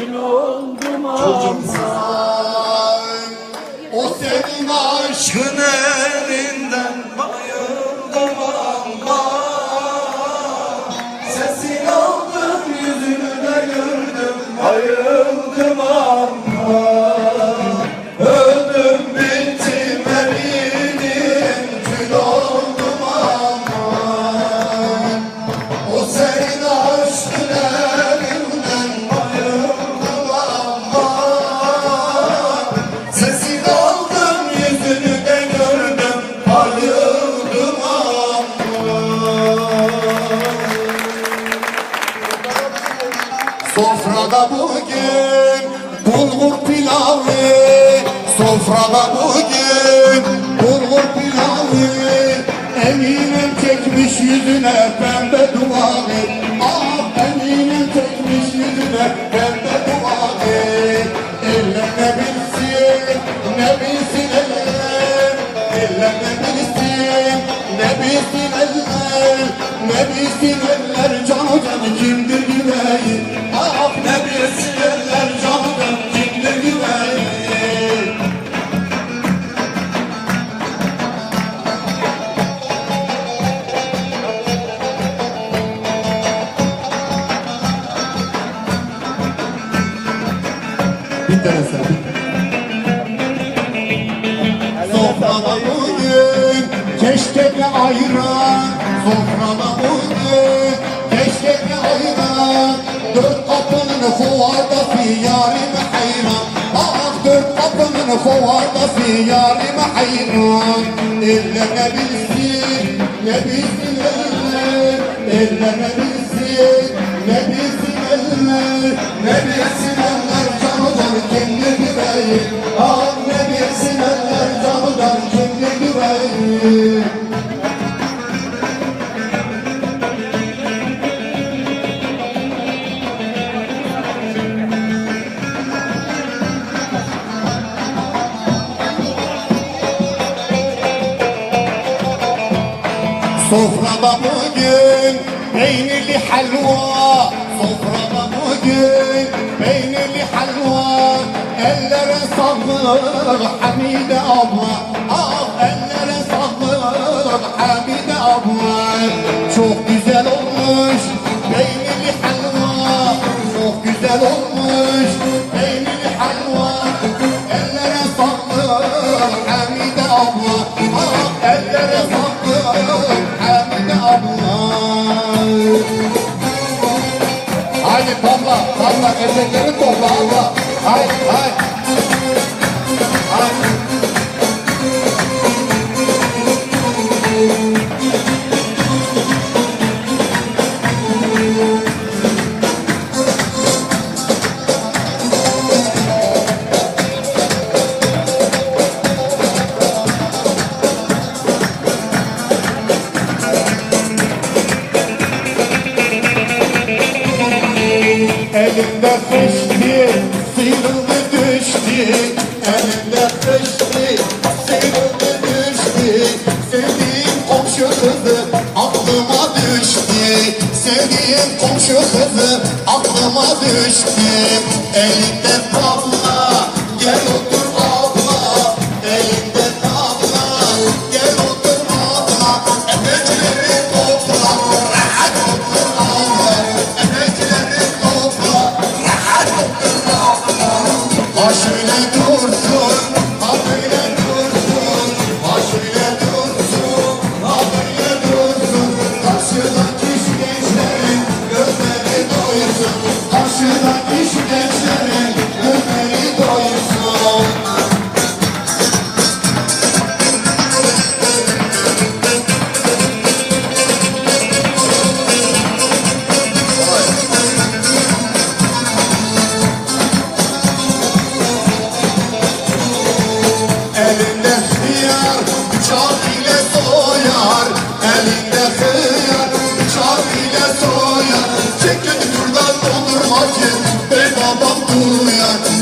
kül oldum aman O senin aşkın Sofrada bugün bulgur pilavı. Sofrada bugün bulgur pilavı. Eminim çekmiş yüzüne pembe duvarı. Ah eminim çekmiş yüzüne pembe duvarı. Eller ne bilsin ne bilsin eller Eller ne bilsin ne bilsin eller Ne bilsin eller Sen. Sofrada bugün keşke bir ayran Sofrada bugün keşke bir ayran Dört kapının fuvardası yarime hayran. Ah dört kapının fuvardası yarime hayran. Eller ne bilsin ne bilsin eller? Eller ne bilsin ne bilsin eller? Ne bilsin eller canıdan kimdir güveyi Ah bilsin eller canıdan kimdir güveyi Sofrada bugün peynirli helva Sofrada bugün peynirli helva Ellere sağlık Hamide abla. Ah ellere sağlık Hamide abla. Çok güzel olmuş peynirli helva Çok güzel olmuş peynirli helva Ellere sağlık Hamide abla. Ah ellere sağlık Hamide abla topla, topla, etekleri topla abla. Haydi, haydi. Kızı aklıma düştü. Elinde tabla, gel otur abla. Elinde tabla, gel otur abla. Efecileri topla, rahat otur abla. Efecileri topla, rahat otur abla. Ha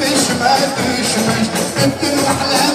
تشمل تشمل انت الوحلة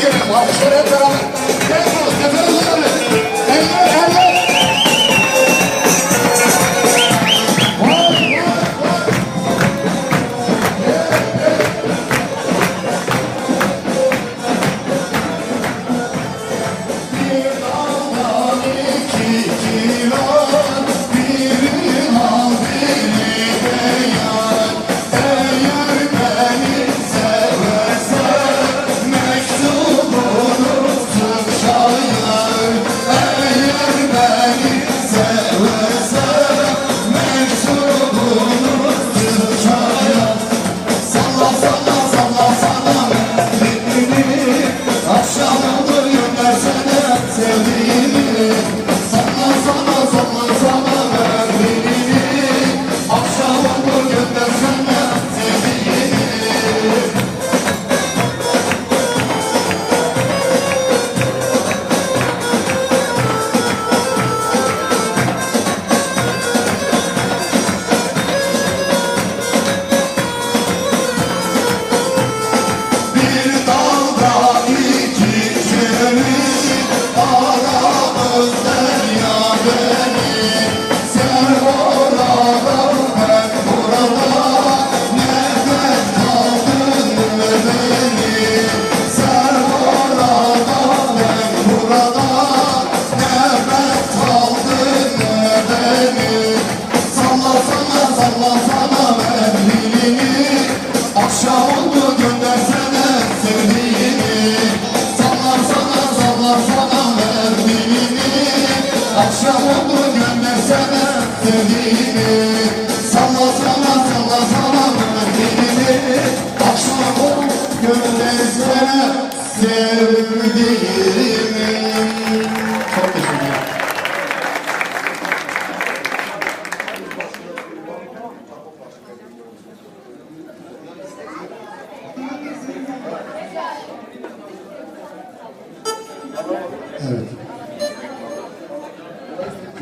görelim. Alkışları hep beraber. Hep beraber.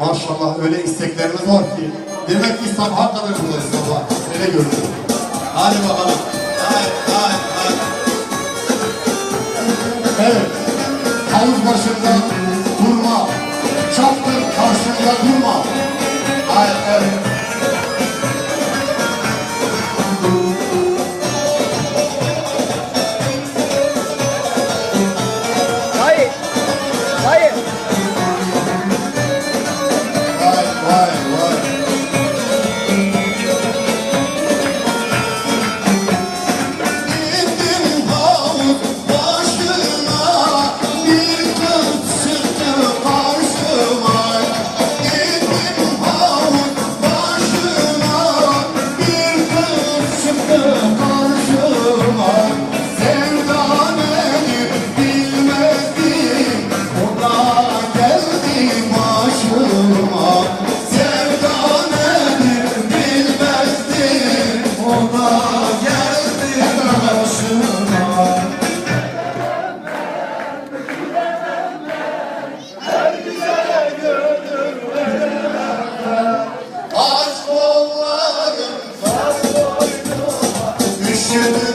Maşallah öyle istekleriniz var ki. Demek ki sabaha kadar buradayız sabah. Öyle görünüyor. Hadi bakalım. Hadi, hadi, hadi. Evet. Havuz başında durma. Çaptır karşında durma. Hayır, evet. Üşüdüm